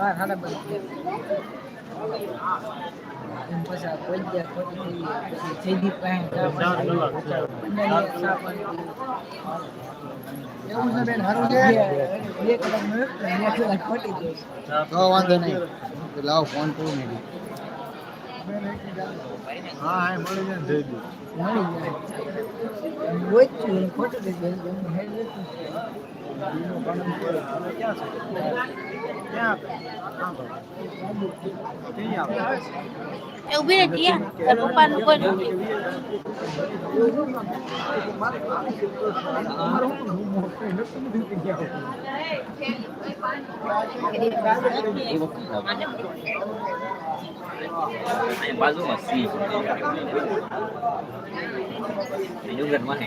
બાર બાર એમ પછી કોઈ ગયા ખોટી થઈ જયદીપ પાસે. એવું છે બેન હારું છે? બે કલાક ખોટી તો વાંધો નહીં. લાવો ફોન કરું નહીં હા હા મળી જાય ને જઈ મળી જાય. ખોટું થઈ ગયું. એ ઊભી રહી ટીયા તાર પપ્પાનું કોઈ નથી. બાજુમાં સી. ડુંગર વાહે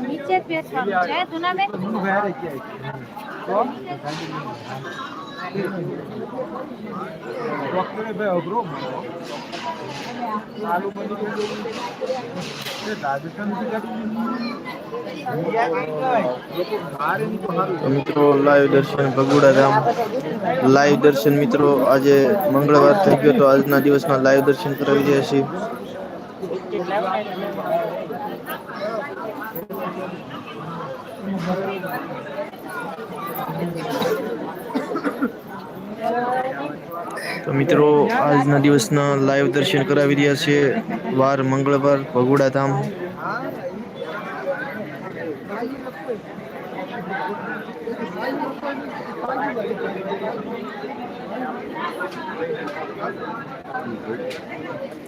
નીચે જ બેસવાનું છે જુનાબેન હું હારે ક્યાંય. તો? ડોક્ટરે ભાઈ અઘરો આલુ બની ગયું. એ મિત્રો, લાઈવ દર્શન ભગુડા ધામ લાઈવ દર્શન મિત્રો, આજે મંગળવાર થઈ ગયો તો આજના દિવસના લાઈવ દર્શન કરાવી રહ્યા છીએ. તો મિત્રો, આજના દિવસના લાઈવ દર્શન કરાવી રહ્યા છીએ. વાર મંગળવાર ભગુડા ધામ.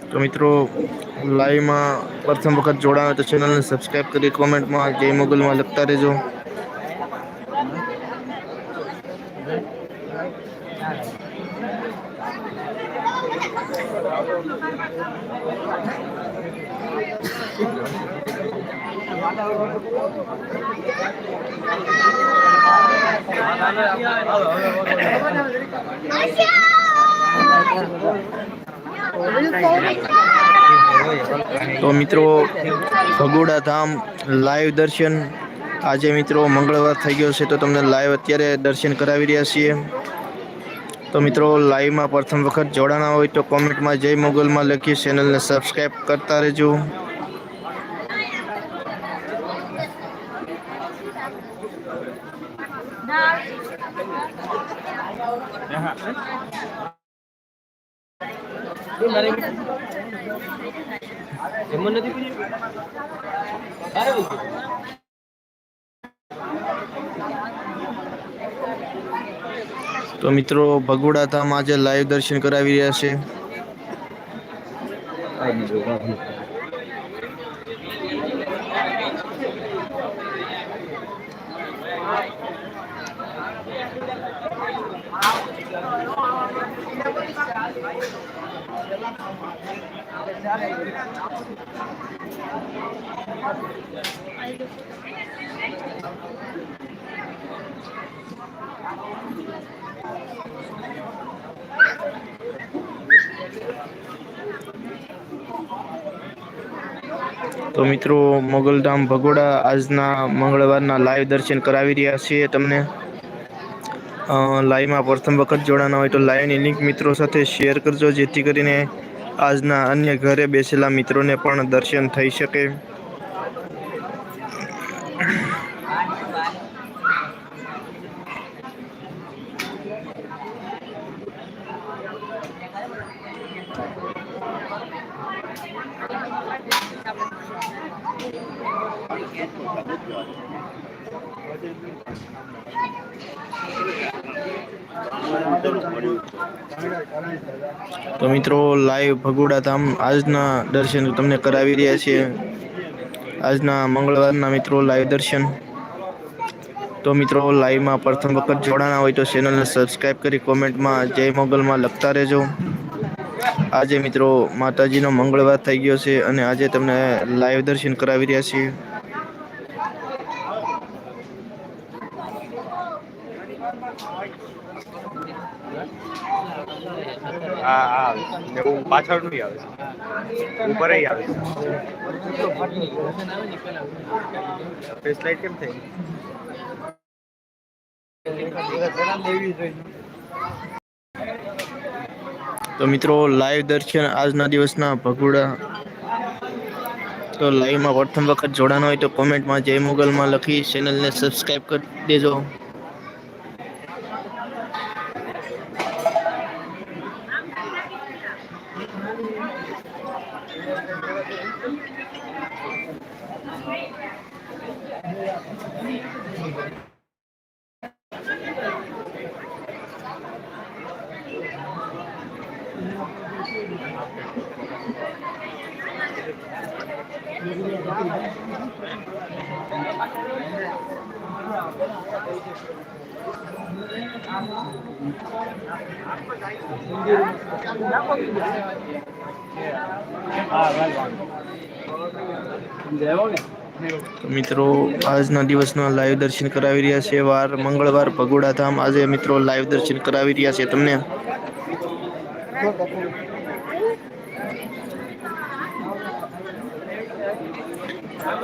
તો મિત્રો લાઈવમાં પ્રથમ વખત જોડાવે તો ચેનલને સબસ્ક્રાઈબ કરી કોમેન્ટમાં જય મોગલમાં લખતા રહેજો. તો મિત્રો, ભગોડા ધામ લાઈવ દર્શન. આજે મિત્રો મંગળવાર થઈ ગયો છે, તો તમને લાઈવ અત્યારે દર્શન કરાવી રહ્યા છીએ. તો મિત્રો લાઈવમાં પ્રથમ વખત જોડાના હોય તો કોમેન્ટમાં જય મોગલમાં લખી ચેનલને સબસ્ક્રાઈબ કરતા રહેજો. તો મિત્રો ભગુડા ધામ આજે લાઈવ દર્શન કરાવી રહ્યા છે. તો મિત્રો, મોગલધામ ભગોડા આજના મંગળવારના લાઈવ દર્શન કરાવી રહ્યા છીએ તમને. લાઈવમાં પ્રથમ વખત જોડાના હોય તો લાઈવની લિંક મિત્રો સાથે શેર કરજો, જેથી કરીને આજના અન્ય ઘરે બેસેલા મિત્રોને પણ દર્શન થઈ શકે. તો મિત્રો, લાઈવ ભગુડા ધામ આજના દર્શન તમને કરાવી રહ્યા છીએ. આજના મંગળવારના મિત્રો લાઈવ દર્શન. તો મિત્રો, લાઈવમાં પ્રથમ વખત જોડાણા હોય તો ચેનલને સબસ્ક્રાઈબ કરી, કોમેન્ટમાં જય મોગલમાં લખતા રહેજો. આજે મિત્રો, માતાજીનો મંગળવાર થઈ ગયો છે અને આજે તમને લાઈવ દર્શન કરાવી રહ્યા છીએ. હા હા ને હું પાછળ નહીં આવે ઉપર આવે છે. કેમ થઈ તો મિત્રો, લાઈવ દર્શન આજના દિવસના ભગુડા તો લાઈવમાં પ્રથમ વખત જોડાનો હોય તો કોમેન્ટમાં જય મોગલમાં લખી ચેનલને સબસ્ક્રાઈબ કરી દેજો. મિત્રો, આજના દિવસના લાઈવ દર્શન કરાવી રહ્યા છે. વાર મંગળવાર ભગોડા ધામ આજે મિત્રો લાઈવ દર્શન કરાવી રહ્યા છે. તમને મિત્રો તો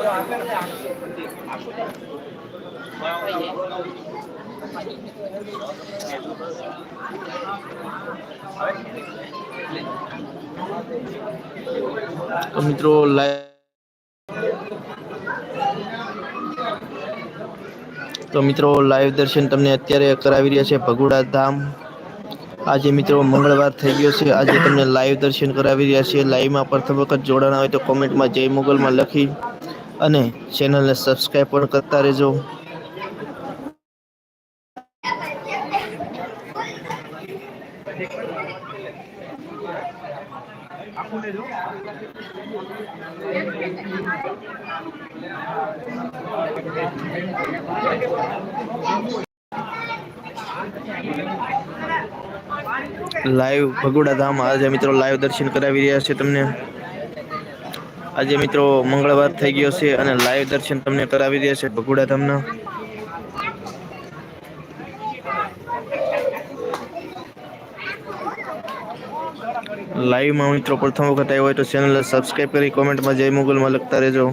મિત્રો લાઈવ દર્શન તમને અત્યારે કરાવી રહ્યા છે ભગુડા ધામ. આજે મિત્રો મંગળવાર થઈ ગયો છે. આજે તમને લાઈવ દર્શન કરાવી રહ્યા છે. લાઈવમાં પ્રથમ વખત જોડાણા હોય તો કોમેન્ટમાં જય મોગલમાં લખી. અને ચેનલને સબસ્ક્રાઈબ પણ કરતા રહેજો. લાઈવ ભગોડા ધામ આજે મિત્રો લાઈવ દર્શન કરાવી રહ્યા છે તમને. આજે મિત્રો મંગળવાર થઈ ગયો છે અને લાઈવ દર્શન તમને કરાવી રહ્યા છે. તમને લાઈવમાં મિત્રો પ્રથમ વખત આવ્યો હોય તો ચેનલ સબસ્ક્રાઈબ કરી કોમેન્ટમાં જય મુગલમાં લખતા રહેજો.